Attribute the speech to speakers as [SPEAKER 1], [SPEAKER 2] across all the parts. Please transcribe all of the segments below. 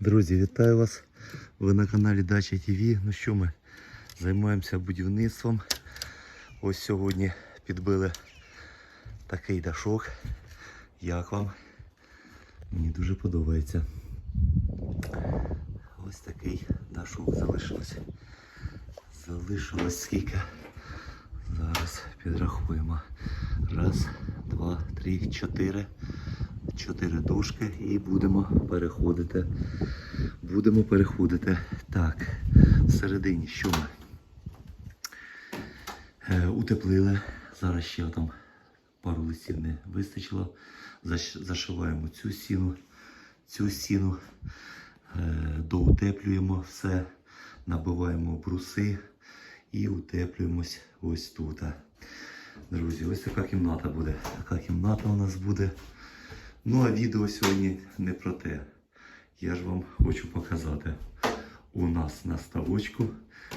[SPEAKER 1] Друзі, вітаю вас! Ви на каналі Дача ТВ. Ну що ми займаємося будівництвом. Ось сьогодні підбили такий дашок. Як вам? Мені дуже подобається. Ось такий дашок залишилось. Залишилось скільки? Зараз підрахуємо. Раз, два, три, чотири. Чотири дошки і будемо переходити. Будемо переходити. Так, всередині що ми? Е, утеплили. Зараз ще там пару листів не вистачило. Заш- Зашиваємо цю стіну, цю стіну, е, доутеплюємо все, набиваємо бруси і утеплюємось ось тут. Друзі, ось така кімната буде. Така кімната у нас буде. Ну а відео сьогодні не про те. Я ж вам хочу показати. У нас на ставочку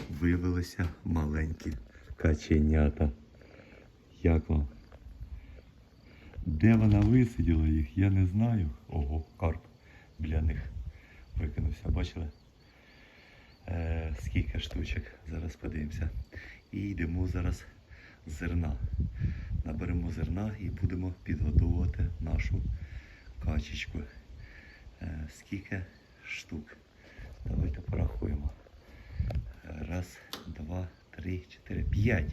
[SPEAKER 1] виявилися маленькі каченята. Як вам? Де вона висиділа їх, я не знаю. Ого, карп біля них викинувся, бачили? Е, скільки штучок, зараз подивимося. І йдемо зараз зерна. Наберемо зерна і будемо підгодовувати нашу качечку. Е, скільки штук? Давайте порахуємо. Раз, два, три, чотири, п'ять.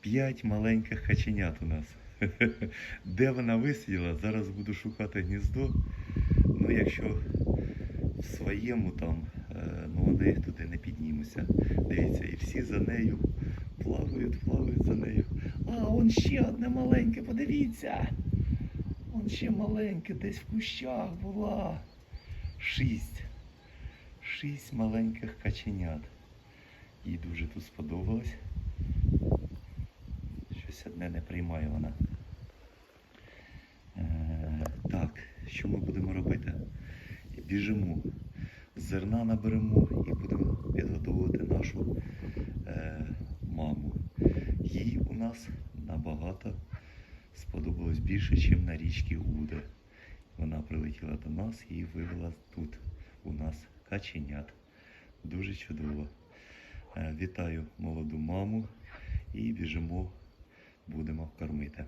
[SPEAKER 1] П'ять маленьких каченят у нас. Де вона висиділа? Зараз буду шукати гніздо. Ну, якщо в своєму там, е, ну вони туди не піднімуться. Дивіться, і всі за нею плавають, плавають за нею. А, он ще одне маленьке, подивіться. Ще маленьке, десь в кущах була. Шість. Шість маленьких каченят. Їй дуже тут сподобалось. Щось одне не приймає вона. Е, так, що ми будемо робити? Біжимо. Зерна наберемо і будемо підготовувати нашу е, маму. Їй у нас набагато сподобалось більше, ніж на річці Уде. Вона прилетіла до нас і вивела тут у нас каченят. Дуже чудово. Е, Вітаю молоду маму і біжимо, будемо кормити.